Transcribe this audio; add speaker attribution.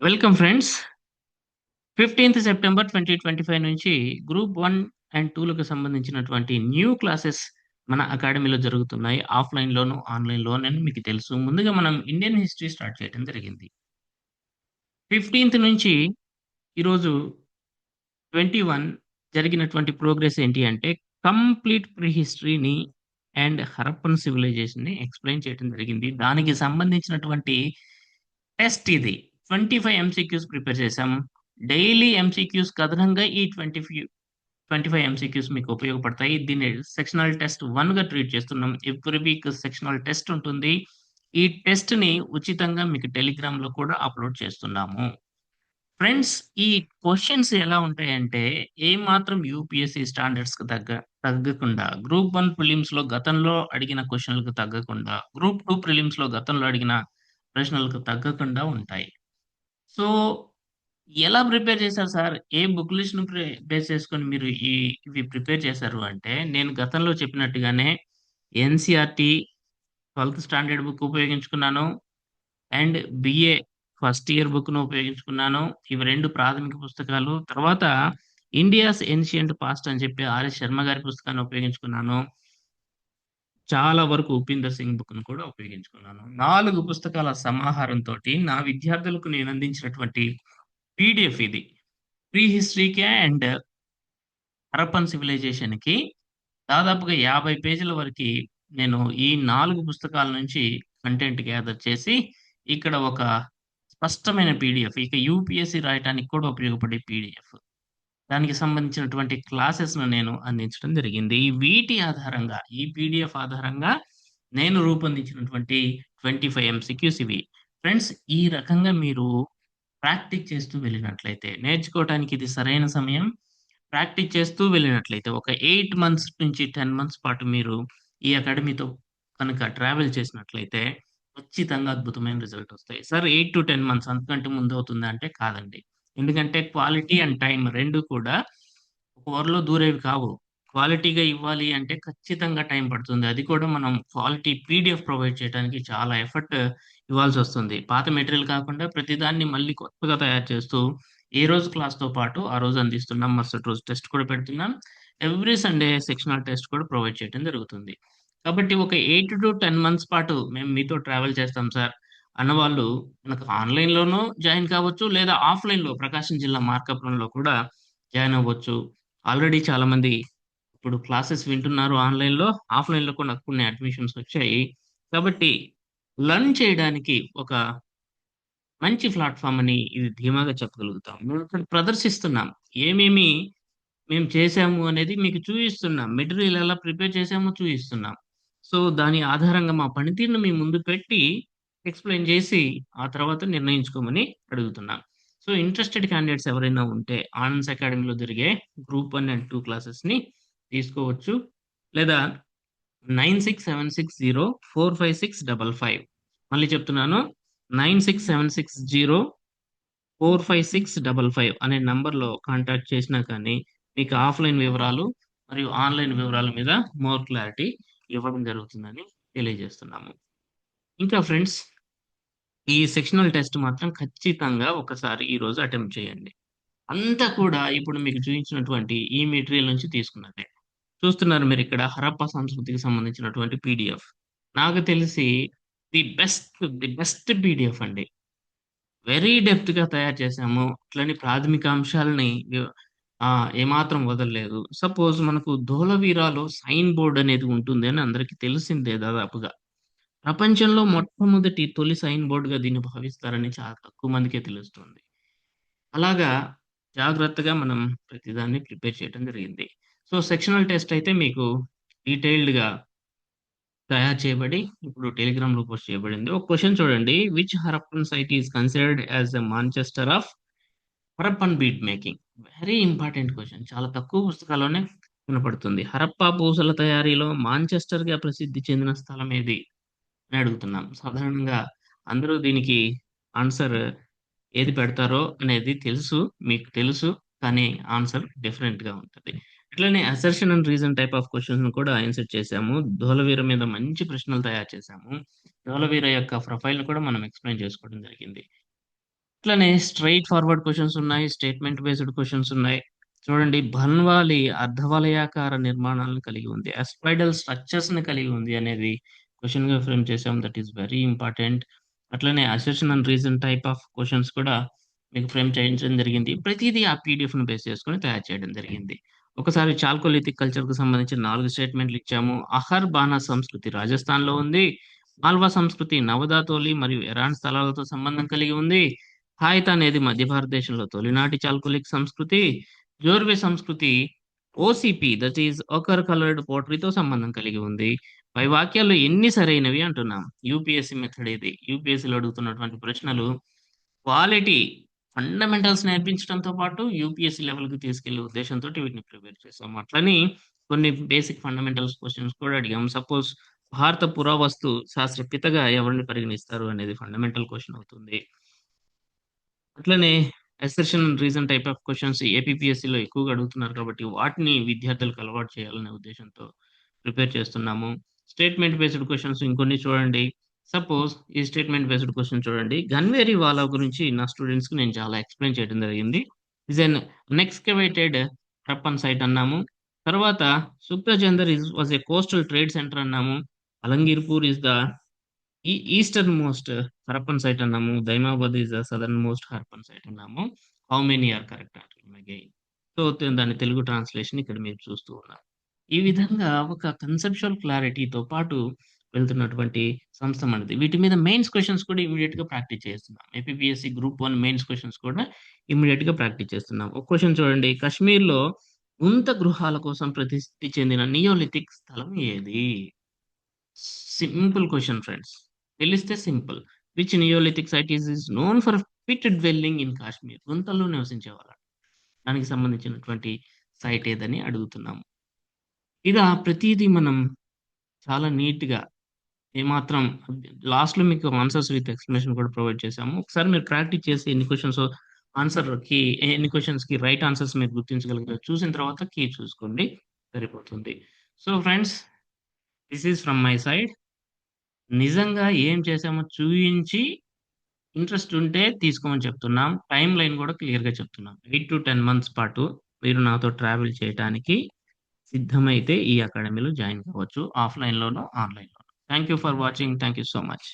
Speaker 1: Welcome friends. 15థ్ September 2025 నుంచి group one and టూలకు సంబంధించినటువంటి న్యూ క్లాసెస్ మన అకాడమీలో జరుగుతున్నాయి. ఆఫ్‌లైన్‌లోను, ఆన్‌లైన్‌లోనని మీకు తెలుసు. ముందుగా మనం ఇండియన్ హిస్టరీ స్టార్ట్ చేయడం జరిగింది. 15థ్ నుంచి ఈరోజు 21 జరిగినటువంటి ప్రోగ్రెస్ ఏంటి అంటే కంప్లీట్ ప్రీ హిస్టరీని అండ్ హరప్పన్ సివిలైజేషన్‌ని ఎక్స్‌ప్లెయిన్ చేయడం జరిగింది. దానికి సంబంధించినటువంటి టెస్ట్ ఇది. 25 ఎంసీక్యూస్ ప్రిపేర్ చేశాం. డైలీ ఎంసీక్యూస్ కథనంగా ఈ twenty five twenty five MCQs మీకు ఉపయోగపడతాయి. దీన్ని సెక్షనల్ టెస్ట్ 1గా ట్రీట్ చేస్తున్నాం. ఎవ్రీ వీక్ సెక్షనల్ టెస్ట్ ఉంటుంది. ఈ టెస్ట్‌ని ఉచితంగా మీకు టెలిగ్రామ్‌లో కూడా అప్‌లోడ్ చేస్తున్నాము. ఫ్రెండ్స్ ఈ క్వశ్చన్స్ ఎలా ఉంటాయంటే ఏమాత్రం యూపీఎస్సీ స్టాండర్డ్స్‌కి తగ్గ తగ్గకుండా గ్రూప్ 1 ప్రిలిమ్స్‌లో గతంలో అడిగిన క్వశ్చన్లకు తగ్గకుండా, గ్రూప్ 2 ప్రిలిమ్స్‌లో గతంలో అడిగిన ప్రశ్నలకు తగ్గకుండా ఉంటాయి. సో, ఎలా ప్రిపేర్ చేశారు సార్? ఏ బుక్ లిస్ట్‌ని ప్రే బేస్ చేసుకొని మీరు ఈ ఇవి ప్రిపేర్ చేశారు అంటే, నేను గతంలో చెప్పినట్టుగానే ఎన్‌సీఆర్‌టీ 12థ్ స్టాండర్డ్ బుక్ ఉపయోగించుకున్నాను. అండ్ బీఏ ఫస్ట్ ఇయర్ బుక్‌ను ఉపయోగించుకున్నాను. ఇవి 2 ప్రాథమిక పుస్తకాలు. తర్వాత ఇండియాస్ ఎన్షియంట్ పాస్ట్ అని చెప్పి ఆర్ఎస్ శర్మ గారి పుస్తకాన్ని ఉపయోగించుకున్నాను. చాలా వరకు ఉపీందర్ సింగ్ బుక్‌ను కూడా ఉపయోగించుకున్నాను. నాలుగు పుస్తకాల సమాహారంతో నా విద్యార్థులకు నేను అందించినటువంటి పీడిఎఫ్ ఇది. ప్రీ హిస్టరీకి అండ్ హరప్పన్ సివిలైజేషన్‌కి దాదాపుగా 50 పేజీల వరకి నేను ఈ నాలుగు పుస్తకాల నుంచి కంటెంట్ గ్యాదర్ చేసి, ఇక్కడ ఒక స్పష్టమైన పీడిఎఫ్ ఇక యూపీఎస్సి రాయటానికి కూడా ఉపయోగపడే పీడీఎఫ్. దానికి సంబంధించినటువంటి క్లాసెస్‌ను నేను అందించడం జరిగింది. వీటి ఆధారంగా ఈ పీడిఎఫ్ ఆధారంగా నేను రూపొందించినటువంటి 25 ఎంసీక్యూస్ ఇవి. ఫ్రెండ్స్ ఈ రకంగా మీరు ప్రాక్టీస్ చేస్తూ వెళ్ళినట్లయితే నేర్చుకోవటానికి ఇది సరైన సమయం. ప్రాక్టీస్ చేస్తూ వెళ్ళినట్లయితే ఒక ఎయిట్ మంత్స్ నుంచి 10 మంత్స్ పాటు మీరు ఈ అకాడమీతో కనుక ట్రావెల్ చేసినట్లయితే ఖచ్చితంగా అద్భుతమైన రిజల్ట్ వస్తాయి. సార్ 8-10 మంత్స్ అంతకంటే ముందు అవుతుందా అంటే కాదండి. ఎందుకంటే క్వాలిటీ అండ్ టైం రెండు కూడా ఒక దూరేవి కావు. క్వాలిటీగా ఇవ్వాలి అంటే ఖచ్చితంగా టైం పడుతుంది. అది కూడా మనం క్వాలిటీ పీడిఎఫ్ ప్రొవైడ్ చేయడానికి చాలా ఎఫర్ట్ ఇవ్వాల్సొస్తుంది. పాత మెటీరియల్ కాకుండా ప్రతిదాన్ని మళ్ళీ కొత్తగా తయారు చేస్తూ ఏ రోజు క్లాస్‌తో పాటు ఆ రోజు అందిస్తున్నాం. మరుసటి రోజు టెస్ట్ కూడా పెడుతున్నాం. ఎవ్రీ సండే సెక్షనల్ టెస్ట్ కూడా ప్రొవైడ్ చేయడం జరుగుతుంది. కాబట్టి ఒక 8-10 మంత్స్ పాటు మేము మీతో ట్రావెల్ చేస్తాం సార్ అన్నవాళ్ళు మనకు ఆన్‌లైన్‌లోనూ జాయిన్ కావచ్చు. లేదా ఆఫ్‌లైన్‌లో ప్రకాశం జిల్లా మార్కాపురంలో కూడా జాయిన్ అవ్వచ్చు. ఆల్రెడీ చాలామంది ఇప్పుడు క్లాసెస్ వింటున్నారు ఆన్‌లైన్‌లో. ఆఫ్‌లైన్‌లో కూడా కొన్ని అడ్మిషన్స్ వచ్చాయి. కాబట్టి లర్న్ చేయడానికి ఒక మంచి ప్లాట్ఫామ్ అని ఇది ధీమాగా చెప్పగలుగుతాం. మేము ఇక్కడ ప్రదర్శిస్తున్నాం. ఏమేమి మేము చేసాము అనేది మీకు చూపిస్తున్నాం మెటీరియల్ ఎలా ప్రిపేర్ చేసామో చూపిస్తున్నాం సో, దాని ఆధారంగా మా పనితీరును మీ ముందు పెట్టి ఎక్స్‌ప్లెయిన్ చేసి ఆ తర్వాత నిర్ణయించుకోమని అడుగుతున్నాం. సో, ఇంట్రెస్టెడ్ క్యాండిడేట్స్ ఎవరైనా ఉంటే ఆనంద్స్ అకాడమీలో జరిగే గ్రూప్ వన్ అండ్ టూ క్లాసెస్‌ని తీసుకోవచ్చు. లేదా 9676045655 మళ్ళీ చెప్తున్నాను. 9676045655 అనే నంబర్‌లో కాంటాక్ట్ చేసినా కానీ మీకు ఆఫ్‌లైన్ వివరాలు మరియు ఆన్‌లైన్ వివరాల మీద మోర్ క్లారిటీ ఇవ్వడం జరుగుతుందని తెలియజేస్తున్నాము. ఇంకా ఫ్రెండ్స్ ఈ సెక్షనల్ టెస్ట్ మాత్రం ఖచ్చితంగా ఒకసారి ఈరోజు అటెంప్ట్ చేయండి. అంతా కూడా ఇప్పుడు మీకు చూపించినటువంటి ఈ మెటీరియల్ నుంచి తీసుకున్నదే. చూస్తున్నారు మీరు ఇక్కడ హరప్పా సంస్కృతికి సంబంధించినటువంటి పీడిఎఫ్ నాకు తెలిసి the best, the best PDF అండి. వెరీ డెప్త్‌గా తయారు చేశాము. అట్లని ప్రాథమిక అంశాలని ఏమాత్రం వదలలేదు. సపోజ్ మనకు ధోలవీరాలో సైన్ బోర్డ్ అనేది ఉంటుంది అని అందరికీ తెలిసిందే దాదాపుగా. ప్రపంచంలో మొట్టమొదటి తొలి సైన్ బోర్డ్‌గా దీన్ని భావిస్తారని చాలా తక్కువ మందికే తెలుస్తుంది. అలాగా జాగ్రత్తగా మనం ప్రతిదాన్ని ప్రిపేర్ చేయడం జరిగింది. సో, సెక్షనల్ టెస్ట్ అయితే మీకు డీటెయిల్డ్‌గా తయారు చేయబడి ఇప్పుడు టెలిగ్రామ్లో పోస్ట్ చేయబడింది. ఒక క్వశ్చన్ చూడండి. Which Harappan site is considered as the Manchester of Harappan bead making? Very important question చాలా తక్కువ పుస్తకాల్లోనే కనపడుతుంది. హరప్పా పూసల తయారీలో మాంచెస్టర్‌గా ప్రసిద్ధి చెందిన స్థలం ఏది? అని అడుగుతున్నాం. సాధారణంగా అందరూ దీనికి ఆన్సర్ ఏది పెడతారో అనేది తెలుసు. మీకు తెలుసు. కానీ ఆన్సర్ డిఫరెంట్‌గా ఉంటుంది అట్లనే assertion and reason type of questions కూడా ఇన్సర్ట్ చేశాము. ధోలవీర మీద మంచి ప్రశ్నలు తయారు చేశాము. ధోలవీర యొక్క ప్రొఫైల్ కూడా మనం ఎక్స్‌ప్లెయిన్ చేసుకోవడం జరిగింది. ఇట్లనే స్ట్రెయిట్ ఫార్వర్డ్ క్వశ్చన్స్ ఉన్నాయి. స్టేట్మెంట్ బేస్డ్ క్వశ్చన్స్ ఉన్నాయి. చూడండి బన్వాలి అర్ధవలయాకార నిర్మాణాలను కలిగి ఉంది. అస్పైడల్ స్ట్రక్చర్స్ని కలిగి ఉంది అనేది క్వశ్చన్గా ఫ్రేమ్ చేసాం. That is very important. అట్లనే assertion and reason type of questions కూడా మీకు ఫ్రేమ్ చేయించడం జరిగింది. ప్రతిదీ ఆ పీడీఎఫ్‌ని బేస్ చేసుకొని తయారు చేయడం జరిగింది. ఒకసారి చాల్కోలిథిక్ కల్చర్‌కు సంబంధించిన నాలుగు స్టేట్మెంట్‌లు ఇచ్చాము. అహర్ బానా సంస్కృతి రాజస్థాన్‌లో ఉంది. మాల్వా సంస్కృతి నవదాతోలి మరియు ఎరాన్ స్థలాలతో సంబంధం కలిగి ఉంది. హాయిత అనేది మధ్య భారతదేశంలో తొలినాటి చాల్కోలిక్ సంస్కృతి. జోర్వే సంస్కృతి OCP that is ochre coloured పోట్రీతో సంబంధం కలిగి ఉంది. పై వాక్యాల్లో ఎన్ని సరైనవి అంటున్నాం. యూపీఎస్సీ మెథడ్ ఇది. యూపీఎస్సీలో అడుగుతున్నటువంటి ప్రశ్నలు క్వాలిటీ ఫండమెంటల్స్ నేర్పించడంతో పాటు యూపీఎస్సీ లెవెల్‌కి తీసుకెళ్ళే ఉద్దేశంతో వీటిని ప్రిపేర్ చేస్తాం అట్లని కొన్ని బేసిక్ ఫండమెంటల్స్ క్వశ్చన్స్ కూడా అడిగాం. సపోజ్ భారత పురావస్తు శాస్త్ర పితగా ఎవరిని పరిగణిస్తారు అనేది ఫండమెంటల్ క్వశ్చన్ అవుతుంది. అట్లనే assertion and reason type of questions ఏపీపీఎస్సీలో ఎక్కువగా అడుగుతున్నారు కాబట్టి వాటిని విద్యార్థులకు అలవాటు చేయాలనే ఉద్దేశంతో ప్రిపేర్ చేస్తున్నాము. స్టేట్మెంట్ బేస్డ్ క్వశ్చన్స్ ఇంకొన్ని చూడండి. సపోజ్ ఈ స్టేట్మెంట్ బేస్డ్ క్వశ్చన్ చూడండి. గన్వేరి వాలా గురించి నా స్టూడెంట్స్‌కి నేను చాలా ఎక్స్‌ప్లెయిన్ చేయడం జరిగింది. ఈస్ ఎన్ అన్‌ఎక్స్‌కవేటెడ్ రప్పన్ సైట్ అన్నాము. తర్వాత సుఖ్నాచందర్ is was a coastal trade centre అన్నాము. Alamgirpur is the eastern most Harappan site అన్నాము. Daimabad is the southern most Harappan site అన్నాము. హౌ మెనీ ఆర్ కరెక్ట్ అంటున్నాం అగైన్. సో, దాని తెలుగు ట్రాన్స్‌లేషన్ ఇక్కడ మీరు చూస్తూ ఉన్నారు. ఈ విధంగా ఒక కన్సెప్చువల్ క్లారిటీతో పాటు వెళ్తున్నటువంటి సంస్థ మనది. వీటి మీద మెయిన్స్ క్వశ్చన్స్ కూడా ఇమ్మీడియేట్‌గా ప్రాక్టీస్ చేస్తున్నాం. APPSC group one mains questions కూడా ఇమ్మీడియేట్‌గా ప్రాక్టీస్ చేస్తున్నాం. ఒక క్వశ్చన్ చూడండి. కశ్మీర్‌లో గుంత గృహాల కోసం ప్రసిద్ధి చెందిన నియోలిథిక్ స్థలం ఏది? Simple question friends. తెలిస్తే simple. Which neolithic site is is known for pit dwelling in Kashmir. గుంతల్లో నివసించేవాళ్ళు. దానికి సంబంధించినటువంటి సైట్ ఏదని అడుగుతున్నాము. ఇలా ప్రతిదీ మనం చాలా నీట్‌గా ఏమాత్రం లాస్ట్‌లో మీకు ఆన్సర్స్ విత్ ఎక్స్ప్లెనేషన్ కూడా ప్రొవైడ్ చేసాము. ఒకసారి మీరు ప్రాక్టీస్ చేసి ఎన్ని క్వశ్చన్స్ ఆన్సర్‌కి ఎన్ని క్వశ్చన్స్కి రైట్ ఆన్సర్స్ మీరు గుర్తించగలిగారు చూసిన తర్వాత కీ చూసుకోండి. సరిపోతుంది. So friends this is from my side. నిజంగా ఏం చేసామో చూయించి ఇంట్రెస్ట్ ఉంటే తీసుకోమని చెప్తున్నాం. టైం లైన్ కూడా క్లియర్‌గా చెప్తున్నాం. 8-10 మంత్స్ పాటు మీరు నాతో ట్రావెల్ చేయడానికి సిద్ధమైతే ఈ అకాడమీలో జాయిన్ కావచ్చు. ఆఫ్లైన్లోనూ ఆన్లైన్లోనూ thank you for watching. Thank you so much.